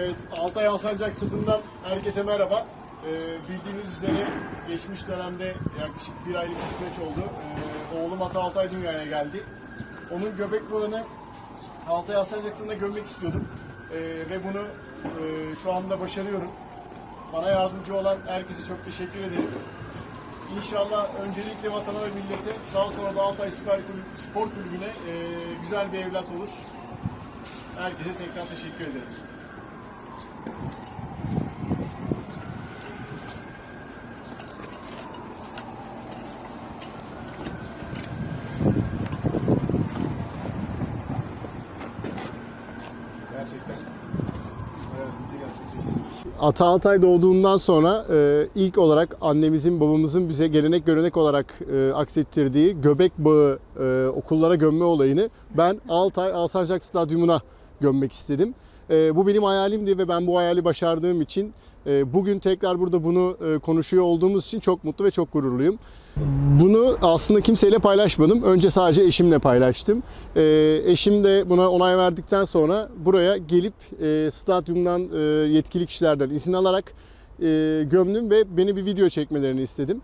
Evet, Altay Alsancak Stadı'ndan herkese merhaba. Ee, bildiğiniz üzere geçmiş dönemde yaklaşık bir aylık bir süreç oldu. Ee, oğlum Ata Altay dünyaya geldi. Onun göbek bağını Altay Alsancak Stadı'nda gömmek istiyordum. Ee, ve bunu e, şu anda başarıyorum. Bana yardımcı olan herkese çok teşekkür ederim. İnşallah öncelikle vatana ve millete, daha sonra da Altay Süper Kulüp, Spor Kulübü'ne e, güzel bir evlat olur. Herkese tekrar teşekkür ederim. Ata Altay doğduğundan sonra e, ilk olarak annemizin babamızın bize gelenek görenek olarak e, aksettirdiği göbek bağı e, okullara gömme olayını ben Altay Alsancak Stadyumuna gömmek istedim. E, bu benim hayalimdi ve ben bu hayali başardığım için e, bugün tekrar burada bunu e, konuşuyor olduğumuz için çok mutlu ve çok gururluyum. Bunu aslında kimseyle paylaşmadım. Önce sadece eşimle paylaştım. E, eşim de buna onay verdikten sonra buraya gelip e, stadyumdan e, yetkili kişilerden izin alarak e, gömdüm ve beni bir video çekmelerini istedim.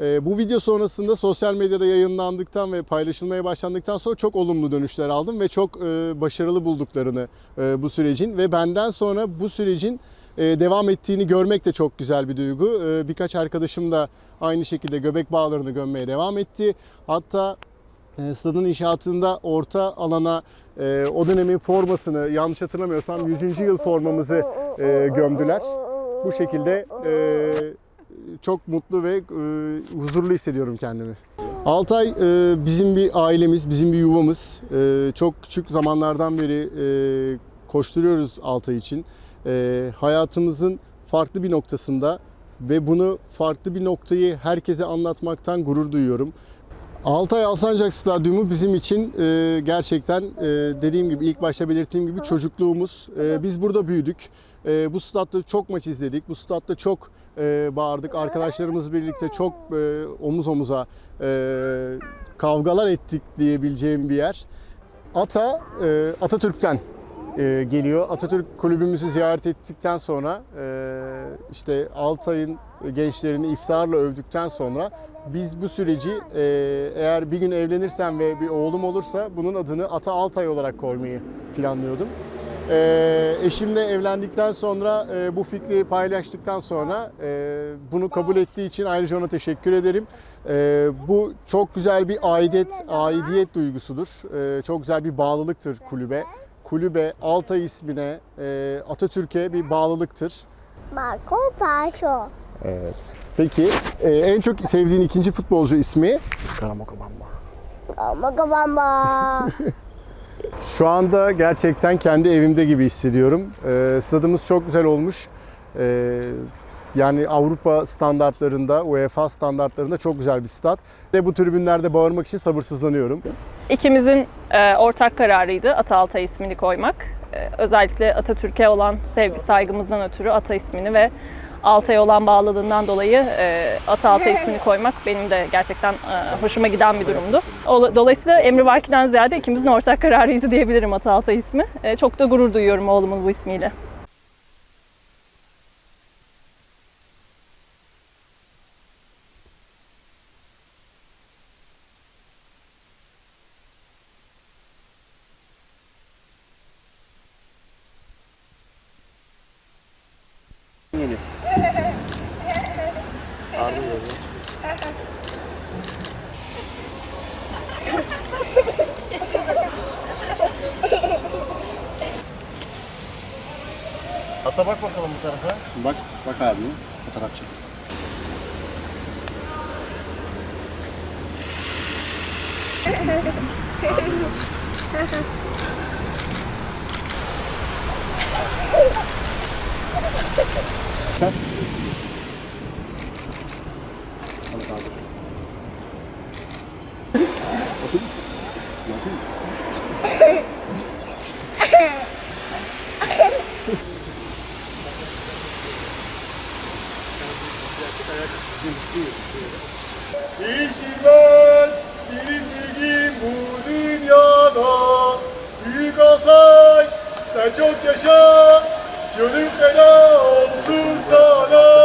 E, bu video sonrasında sosyal medyada yayınlandıktan ve paylaşılmaya başlandıktan sonra çok olumlu dönüşler aldım ve çok e, başarılı bulduklarını e, bu sürecin ve benden sonra bu sürecin e, devam ettiğini görmek de çok güzel bir duygu. Birkaç arkadaşım da aynı şekilde göbek bağlarını gömmeye devam etti. Hatta stadın inşaatında orta alana o dönemin formasını yanlış hatırlamıyorsam 100. yıl formamızı gömdüler. Bu şekilde çok mutlu ve e, huzurlu hissediyorum kendimi. Altay e, bizim bir ailemiz, bizim bir yuvamız. E, çok küçük zamanlardan beri e, koşturuyoruz Altay için. E, hayatımızın farklı bir noktasında ve bunu farklı bir noktayı herkese anlatmaktan gurur duyuyorum. Altay Alsancak Stadyumu bizim için e, gerçekten e, dediğim gibi ilk başta belirttiğim gibi çocukluğumuz. E, biz burada büyüdük. E, bu statta çok maç izledik. Bu statta çok e, bağırdık. Arkadaşlarımız birlikte çok e, omuz omuza e, kavgalar ettik diyebileceğim bir yer. Ata e, Atatürk'ten e, geliyor. Atatürk kulübümüzü ziyaret ettikten sonra e, işte Altay'ın gençlerini iftarla övdükten sonra biz bu süreci e, eğer bir gün evlenirsem ve bir oğlum olursa bunun adını Ata Altay olarak koymayı planlıyordum. E, eşimle evlendikten sonra e, bu fikri paylaştıktan sonra e, bunu kabul ettiği için ayrıca ona teşekkür ederim. E, bu çok güzel bir aidet, aidiyet duygusudur. E, çok güzel bir bağlılıktır kulübe kulübe, Altay ismine, e, Atatürk'e bir bağlılıktır. Marco Paşo. Evet. Peki e, en çok sevdiğin ikinci futbolcu ismi? Karamokobamba. Ama kafama. Şu anda gerçekten kendi evimde gibi hissediyorum. E, stadımız çok güzel olmuş. E, yani Avrupa standartlarında, UEFA standartlarında çok güzel bir stat. Ve bu tribünlerde bağırmak için sabırsızlanıyorum. İkimizin e, ortak kararıydı Ata Altay ismini koymak. E, özellikle Atatürk'e olan sevgi saygımızdan ötürü Ata ismini ve Altay'a olan bağlılığından dolayı e, Ata Altay ismini koymak benim de gerçekten e, hoşuma giden bir durumdu. Dolayısıyla Emri Vaki'den ziyade ikimizin ortak kararıydı diyebilirim Ata Altay ismi. E, çok da gurur duyuyorum oğlumun bu ismiyle. Ata bak bakalım bu tarafa. Şimdi bak, bak abi fotoğraf çek. Sen? Al kaldır. Otur. Değişilmez seni sevgim bu dünyada. Büyük Altay sen çok yaşa. Canım feda olsun sana.